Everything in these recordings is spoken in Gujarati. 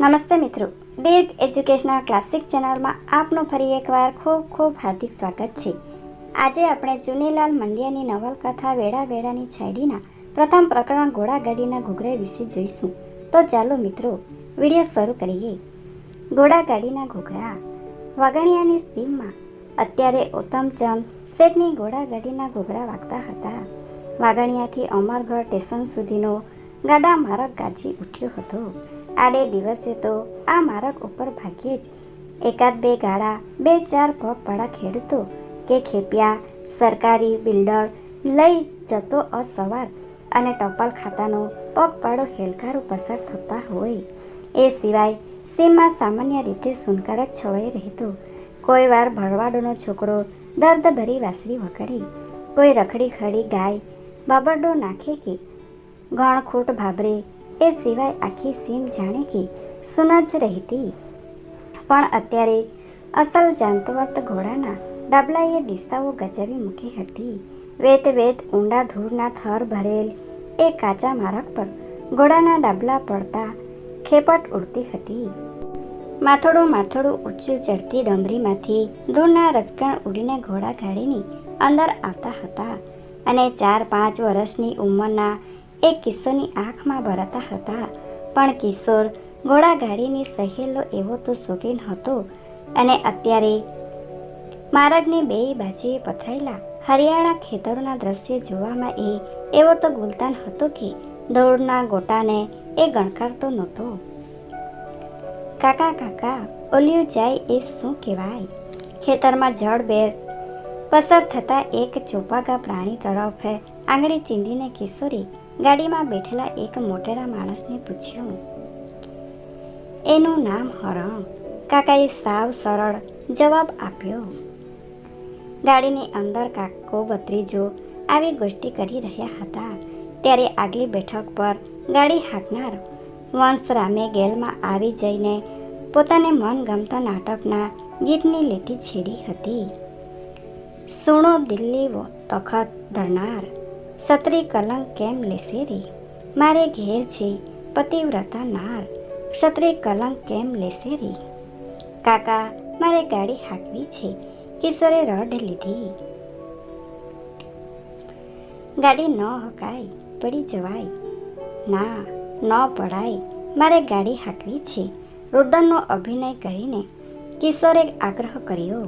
નમસ્તે મિત્રો. દીર્ઘ એજ્યુકેશનલ ક્લાસિક ચેનલમાં આપનું ફરી એકવાર ખૂબ ખૂબ હાર્દિક સ્વાગત છે. આજે આપણે ચુનીલાલ મંડિયાની નવલકથા વેળા વેળાની છાયડીના પ્રથમ પ્રકરણ ઘોડાગાડીના ઘૂઘરા વિશે જોઈશું. તો ચાલો મિત્રો, વીડિયો શરૂ કરીએ. ઘોડાગાડીના ઘૂઘરા. વાગણિયાની સીમમાં અત્યારે ઉત્તમચંદ શેઠની ઘોડાગાડીના ઘૂઘરા વાગતા હતા. વાગણિયાથી અમરગઢ સ્ટેશન સુધીનો ગાડા માર્ગ ગાજી ઉઠ્યો હતો. આડે દિવસે તો આ માર્ગ ઉપર ભાગ્યે જ. એકાદ બે ગાળા, બે ચાર પગપાળા ખેડૂતો કે ખેપિયા, સરકારી બિલ્ડર લઈ જતો અસવાર અને ટપાલ ખાતાનો પગપાળો હેલકારો પસાર થતા હોય. એ સિવાય સીમમાં સામાન્ય રીતે સુનકાર જ છવાઈ રહેતો. કોઈ વાર ભરવાડોનો છોકરો દર્દભરી વાસળી વગાડે. કોઈ રખડી ખડી ગાય, બાબરડો નાખે કે ગણખૂટ ભાભરે એ સિવાય આખી સીમ જાણે કે સુના જ રહેતી. પણ અત્યારે અસલ જાંતવત ઘોડાના ડાબલાએ દિશાઓ ગજાવી મૂકી હતી. વેત વેત ઊંડા ધૂળના થર ભરેલ એ કાચા માર્ગ પર ઘોડાના ડાબલા પડતા ખેપટ ઉડતી હતી. માથોડું માથોડું ઊંચું ચડતી ડમરીમાંથી ધૂળના રજકણ ઉડીને ઘોડા ગાડીની અંદર આવતા હતા. અને ચાર પાંચ વર્ષની ઉંમરના એક કિશોરની આંખમાં ભરાતા હતા. પણ કિશોર ઘોડાગાડીની સહેલો એવો તો શોખીન હતો અને અત્યારે માર્ગની બે બાજુએ પથરાયેલા હરિયાળા ખેતરોના દ્રશ્ય જોવામાં એ એવો તો ગુલતાન હતો કે દોડના ગોટાને એ ગણકારતો નહોતો. કાકા કાકા, ઓલ્યું જાય એ શું કહેવાય? ખેતરમાં જળબેર પસાર થતા એક ચોપાગા પ્રાણી તરફ આંગળી ચીંધીને કિશોરી ગાડીમાં બેઠેલા એક મોટેરા માણસને પૂછ્યું, એનું નામ હરણ? કાકાએ સાવ સરળ જવાબ આપ્યો. ગાડીની અંદર કાકો ભત્રીજો આવી ગોષ્ઠી કરી રહ્યા હતા. ત્યારે આગલી બેઠક પર ગાડી હાંકનાર વંશરામે ગેલમાં આવી જઈને પોતાને મનગમતા નાટકના ગીતની લીટી છેડી હતી. સુણો દિલ્હી તખત ધરનાર સત્રી કલંક કેમ લેશે રે મારે ઘેર છે પતિવ્રતા નાર ક્ષત્રિય કલંક કેમ લેશે રે કાકા મારે ગાડી હાંકવી છે કિશોરે રડ લીધી ગાડી ન હકાય પડી જવાય ના ન પડાય મારે ગાડી હાંકવી છે રુદનનો અભિનય કરીને કિશોરે આગ્રહ કર્યો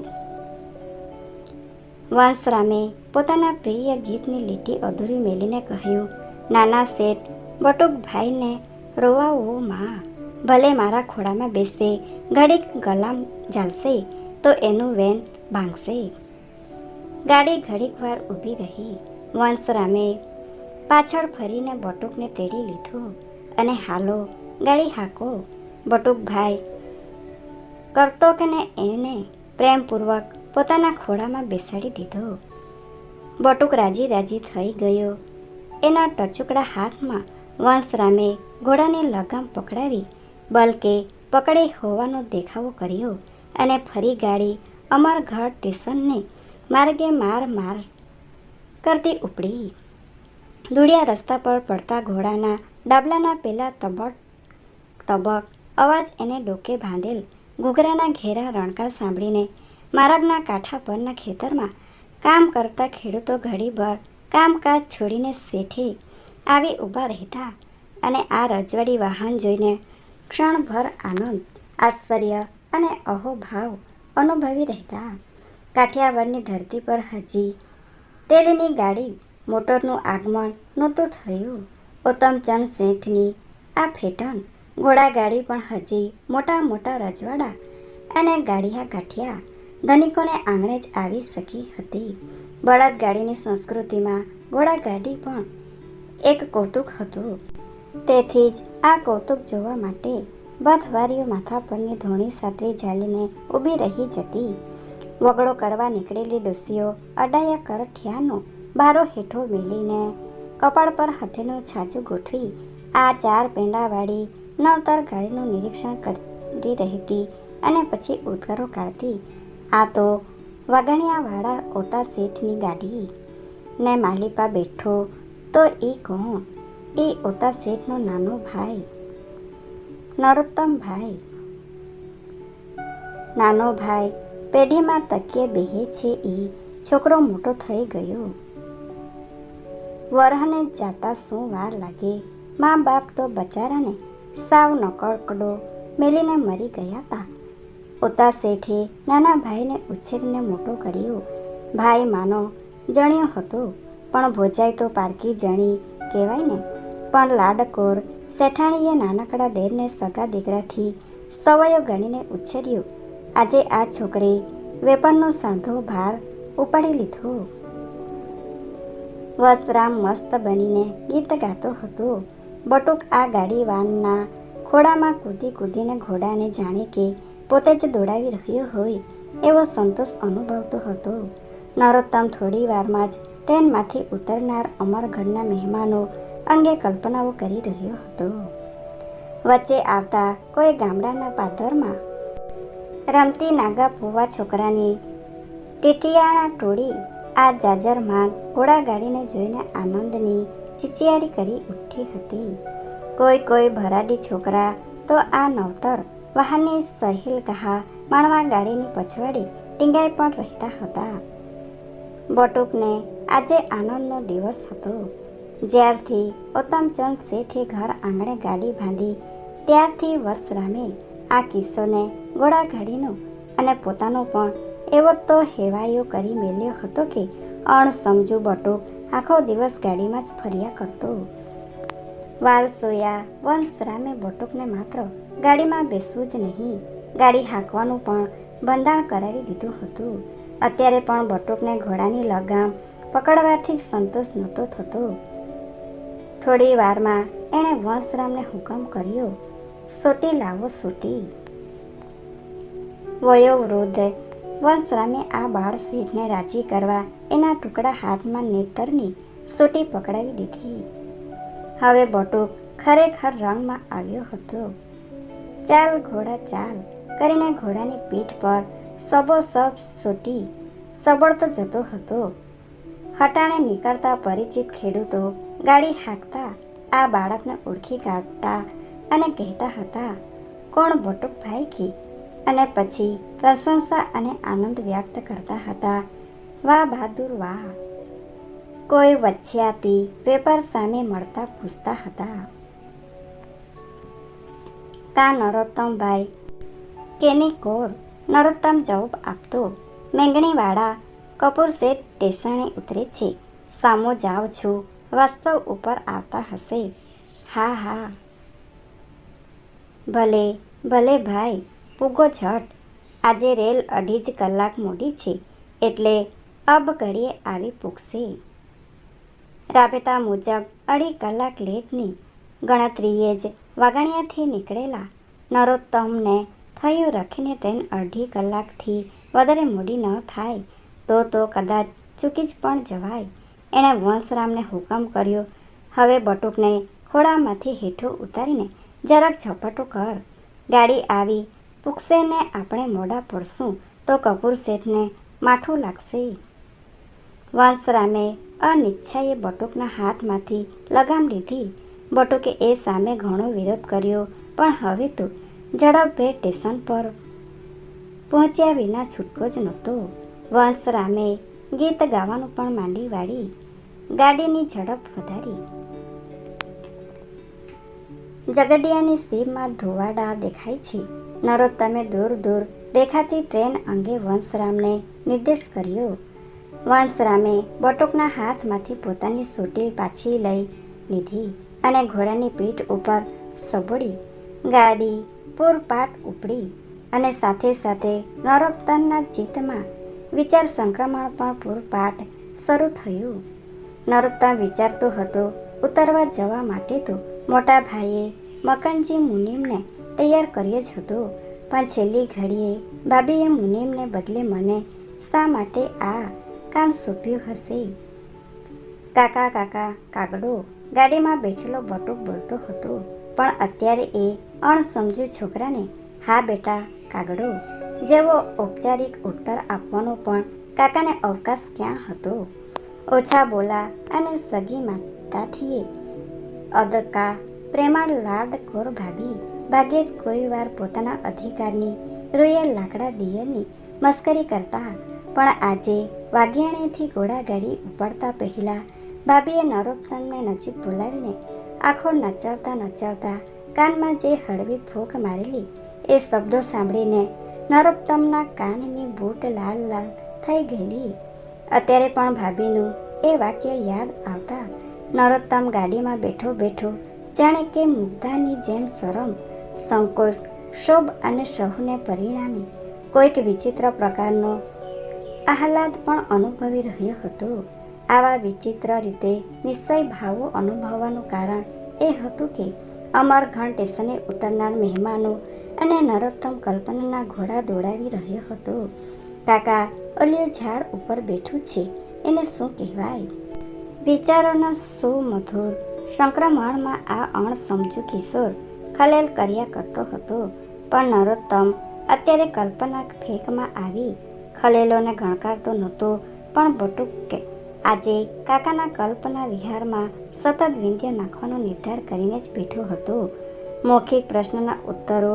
વંશરામે પોતાના પ્રિય ગીતની લીટી અધૂરી મેલીને કહ્યું, નાના શેઠ બટુકભાઈને રોવાઓ માં. ભલે મારા ખોળામાં બેસે, ઘડીક ગલામ ઝાલશે તો એનું વેન ભાંગશે ગાડી ઘડીક વાર ઊભી રહી. વંશરામે પાછળ ફરીને બટુકને તેડી લીધું અને હાલો ગાડી હાકો. બટુકભાઈ કરતો કે ને એને પ્રેમપૂર્વક પોતાના ખોળામાં બેસાડી દીધો. બટુક રાજી રાજી થઈ ગયો. એના ટચુકડા હાથમાં વંશરામે ઘોડાને લગામ પકડાવી, બલકે પકડે હોવાનો દેખાવો કર્યો અને ફરી ગાડી અમરગઢ સ્ટેશનને માર્ગે માર માર કરતી ઉપડી. ધૂળિયા રસ્તા પર પડતા ઘોડાના ડાબલાના પેલા તબક તબક અવાજ એને ડોકે બાંધેલ, ઘૂઘરાના ઘેરા રણકાર સાંભળીને માર્ગના કાંઠા પરના ખેતરમાં કામ કરતા ખેડૂતો ઘડીભર કામકાજ છોડીને શેઠી આવી ઊભા રહેતા અને આ રજવાડી વાહન જોઈને ક્ષણભર આનંદ, આશ્ચર્ય અને અહોભાવ અનુભવી રહેતા. કાઠિયાવાડની ધરતી પર હજી તેલની ગાડી મોટરનું આગમન નહોતું થયું. ઉત્તમચંદ શેઠની આ ફેટન ઘોડાગાડી પણ હજી મોટા મોટા રજવાડા અને ગાડિયા ગાંઠિયા ધનિકોને આંગણે જ આવી શકી હતી. બળદગાડીની સંસ્કૃતિમાં ઘોડાગાડી પણ એક કૌતુક હતું. તેથી જ આ કૌતુક જોવા માટે બથવારીઓ માથા પરની ધોણી સાથે ઝાલીને ઊભી રહી જતી. વગડો કરવા નીકળેલી ડોસીઓ અડાયા કરઠિયાનો બારો હેઠો મેલીને કપાળ પર હાથેનું છાજું ગોઠવી આ ચાર પેંડાવાળી નવતર ગાડીનું નિરીક્ષણ કરી રહેતી અને પછી ઉદ્ગારો કાઢતી આ તો વાગણિયાવાળા ઓતા શેઠની ગાડી. ને માલિપા બેઠો, તો એ કોણ? એ ઓતા શેઠનો નાનો ભાઈ. નરોત્તમ ભાઈ. નાનો ભાઈ પેઢીમાં તકીએ બેહે છે એ છોકરો મોટો થઈ ગયો. વરહને જાતા શું વાર લાગે? મા બાપ તો બચારાને સાવ નકળકડો, મેલીને મરી ગયા હતા ઓતા શેઠે નાના ભાઈને ઉછેરીને મોટો કર્યો. ભાઈ માનો, જણ્યો હતો, પણ ભોજાઈ તો પારકી જણી, કહેવાય ને. પણ લાડકોર શેઠાણીએ નાનકડા દેરને સગા દીકરાથી સવયો ગણીને ઉછેર્યો. આજે આ છોકરી વેપારનો સાંધો ભાર ઉપાડી લીધો. વસરામ મસ્ત બનીને ગીત ગાતો હતો. બટુક આ ગાડી વાનના ખોડામાં કૂદી કૂદીને ઘોડાને જાણે કે પોતે જ દોડાવી રહ્યો હોય એવો સંતોષ અનુભવતો હતો. નરોત્તમ થોડી વારમાં જ ટ્રેનમાંથી ઉતરનાર અમરગઢના મહેમાનો અંગે કલ્પનાઓ કરી રહ્યો હતો. વચ્ચે આવતા કોઈ ગામડાના પાદરમાં રમતી નાગા પોવા છોકરાની ટીટિયાણા ટોળી આ જાજરમાન ઘોડાગાડીને જોઈને આનંદની ચિચિયારી કરી ઉઠી હતી. કોઈ કોઈ ભરાડી છોકરા તો આ નવતર વાહનની સહેલ ગહા માણવા ગાડીની પછવાડી ટીંગાઈ પણ રહેતા હતા. બટુકને આજે આનંદનો દિવસ હતો. જ્યારથી ઉત્તમચંદ શેઠે ઘર આંગણે ગાડી બાંધી, ત્યારથી વસરામે આ કિસ્સોને ઘોડાગાડીનો અને પોતાનો પણ એવો તો હેવાયો કરી મેલ્યો હતો કે અણસમજુ બટુક આખો દિવસ ગાડીમાં જ ફર્યા કરતો. વાલસોયા વંશરામે બટુકને માત્ર ગાડીમાં બેસવું જ નહીં. ગાડી હાંકવાનું પણ બંધાણ કરાવી દીધું હતું. અત્યારે પણ બટુકને ઘોડાની લગામ પકડવાથી સંતોષ નહોતો થતો. થોડી વારમાં એણે વંશરામને હુકમ કર્યો. સોટી લાવો, સોટી. વયોવૃદ્ધ વંશરામે આ બાળ શેઠને રાજી કરવા એના ટુકડા હાથમાં નેતરની સોટી પકડાવી દીધી. હવે બટુક ખરેખર રંગમાં આવ્યો હતો. ચાલ ઘોડા, ચાલ, કરીને ઘોડાની પીઠ પર સબોસબ સોટી સબળતો જતો હતો. હટાણે નીકળતા પરિચિત ખેડૂતો ગાડી હાંકતા, આ બાળકને ઓળખી કાઢતા અને કહેતા હતા, કોણ બટુકભાઈ કી અને પછી પ્રશંસા અને આનંદ વ્યક્ત કરતા હતા, વાહ બહાદુર, વાહ. કોઈ વચ્છ્યાતી વેપાર સામે મળતા પૂછતા હતા. કા નરોત્તમભાઈ, કેની કોર? નરોત્તમ જવાબ આપતો, મેંગણીવાળા કપૂર શેઠ સ્ટેશને ઉતરે છે. સામો જાઉં છું. વાસ્તવ ઉપર આવતા હશે. હા હા. ભલે ભલે ભાઈ, પૂગો ઝટ. આજે રેલ અઢી જ કલાક મોડી છે. એટલે અબ ઘડીએ આવી પૂગશે. રાબેતા મુજબ અઢી કલાક લેટની ગણતરીએ જ વાગણિયાથી નીકળેલા નરોત્તમને થયું રાખીને ટ્રેન અઢી કલાકથી વધારે મોડી ન થાય તો તો કદાચ ચૂકી જ પણ જવાય. એણે વંશરામને હુકમ કર્યો, હવે બટુકને ખોળામાંથી હેઠું ઉતારીને જરાક ઝપટો કર. ગાડી આવી પૂકશે ને આપણે મોડા પડશું તો કપૂર શેઠને માઠું લાગશે. વંશરામે અનિચ્છાએ બટુકના હાથમાંથી લગામ લીધી બટુકે એ સામે ઘણો વિરોધ કર્યો, પણ હવે તો ઝડપભેર સ્ટેશન પર પહોંચ્યા વિના છૂટકો જ નહોતો. વંશરામે ગીત ગાવાનું પણ માંડી વાળી ગાડીની ઝડપ વધારી. ઝઘડિયાની સીમમાં ધોવાડા દેખાય છે. નરોત્તમે દૂર દૂર દેખાતી ટ્રેન અંગે વંશરામને નિર્દેશ કર્યો. વંશરામે બટુકના હાથમાંથી પોતાની સોટી પાછી લઈ લીધી અને ઘોડાની પીઠ ઉપર સબોડી ગાડી, પૂરપાટ ઉપડી અને સાથે સાથે નરોત્તમના ચિત્તમાં વિચાર સંક્રમણ પણ પૂરપાટ શરૂ થયું. નરોત્તમ વિચારતો હતો, ઉતરવા જવા માટે તો મોટા ભાઈએ મકનજી મુનિમને તૈયાર કર્યો જ હતો, પણ છેલ્લી ઘડીએ ભાભીએ મુનિમને બદલે મને શા માટે આ કામ સોંપ્યું હશે. કાકા કાકા, કાગડો ગાડીમાં બેઠેલો બટુક બોલતો હતો. પણ અત્યારે એ અણસમજુ છોકરાને, હા બેટા, કાગડો. જેવો ઔપચારિક ઉત્તર આપવાનો પણ કાકાને અવકાશ ક્યાં હતો? ઓછા બોલા અને સગી માતાથી અદકા, પ્રેમાળ લાડકોર ભાભી, ભાગ્યે જ કોઈ વાર પોતાના અધિકારની રોયલ લાકડા દિયરની મસ્કરી કરતા પણ આજે વાઘેણેથી ઘોડાગાડી ઉપાડતા પહેલાં ભાભીએ નરોત્તમને નજીક બોલાવીને આંખો નચાવતા નચાવતા કાનમાં જે હળવી ફૂંક મારેલી એ શબ્દો સાંભળીને નરોત્તમના કાનની બૂટ લાલ લાલ થઈ ગયેલી. અત્યારે પણ ભાભીનું એ વાક્ય યાદ આવતા નરોત્તમ ગાડીમાં બેઠો બેઠો જાણે કે મુગ્ધાની જેમ શરમ, સંકોચ, શોભ અને સહુને પરિણામે કોઈક વિચિત્ર પ્રકારનો આહલાદ પણ અનુભવી રહ્યો હતો. આવા વિચિત્ર રીતે નિશ્ચય ભાવો અનુભવવાનું કારણ એ હતું કે અમરગઢ સ્ટેશને ઉતરનાર મહેમાનો અને નરોત્તમ કલ્પનાના ઘોડા દોડાવી રહ્યો હતો. કાકા ઓલિયો ઝાડ ઉપર બેઠું છે, એને શું કહેવાય? વિચારોના સુમધુર સંક્રમણમાં આ અણસમજુ કિશોર ખલેલ કર્યા કરતો હતો. પણ નરોત્તમ અત્યારે કલ્પના ફેંકમાં આવી ખલેલોને ગણકારતો નહોતો, પણ બટુકે આજે કાકાના કલ્પના વિહારમાં સતત વિંધ્ય નાખવાનો નિર્ધાર કરીને જ બેઠો હતો. મૌખિક પ્રશ્નના ઉત્તરો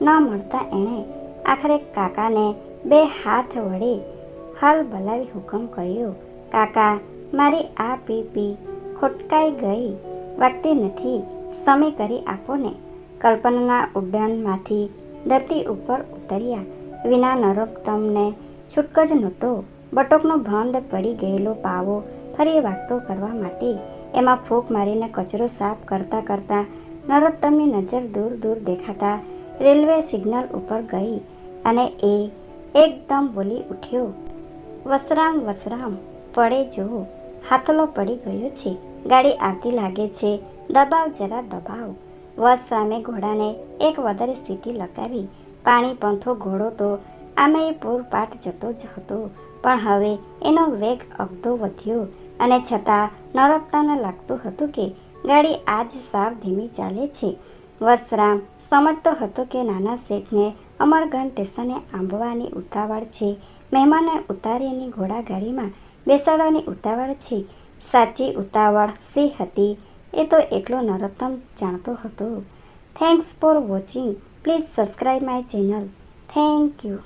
ન મળતા એણે આખરે કાકાને બે હાથ વડે હાલ બલાવી હુકમ કર્યો, કાકા, મારી આ પીપી ખોટકાઈ ગઈ, વાગતી નથી, સમય કરી આપો ને. કલ્પનાના ઉડ્ડયનમાંથી ધરતી ઉપર ઉતર્યા વિના નરોત્તમને છૂટક જ નહોતો. બટોકનો ભંડ પડી ગયેલો પાવો ફરી વાગતો કરવા માટે. એમાં ફૂંક મારીને કચરો સાફ કરતાં કરતાં નરોત્તમની નજર દૂર દૂર દેખાતા રેલવે સિગ્નલ ઉપર ગઈ અને એ એકદમ બોલી ઉઠ્યો. વસરામ વસરામ, પડે જો. હાથલો પડી ગયો છે. ગાડી આવતી લાગે છે. દબાવ, જરા દબાવ. વસ સામે ઘોડાને એક વધારે સીટી લગાવી. પાણી પંથો ઘોડો તો આમે એ પૂરપાટ જતો જ હતો. પણ હવે એનો વેગ અગતો વધ્યો અને છતાં નરોત્તમને લાગતું હતું કે ગાડી આજ સાવ ધીમી ચાલે છે. વસરામ સમજતો હતો કે નાના શેઠને અમરગઢ સ્ટેશને આંબવાની ઉતાવળ છે. મહેમાનને ઉતારીની ઘોડાગાડીમાં બેસાડવાની ઉતાવળ છે. સાચી ઉતાવળ સી હતી એ તો એટલો નરોત્તમ જાણતો હતો. Thanks for watching please subscribe my channel thank you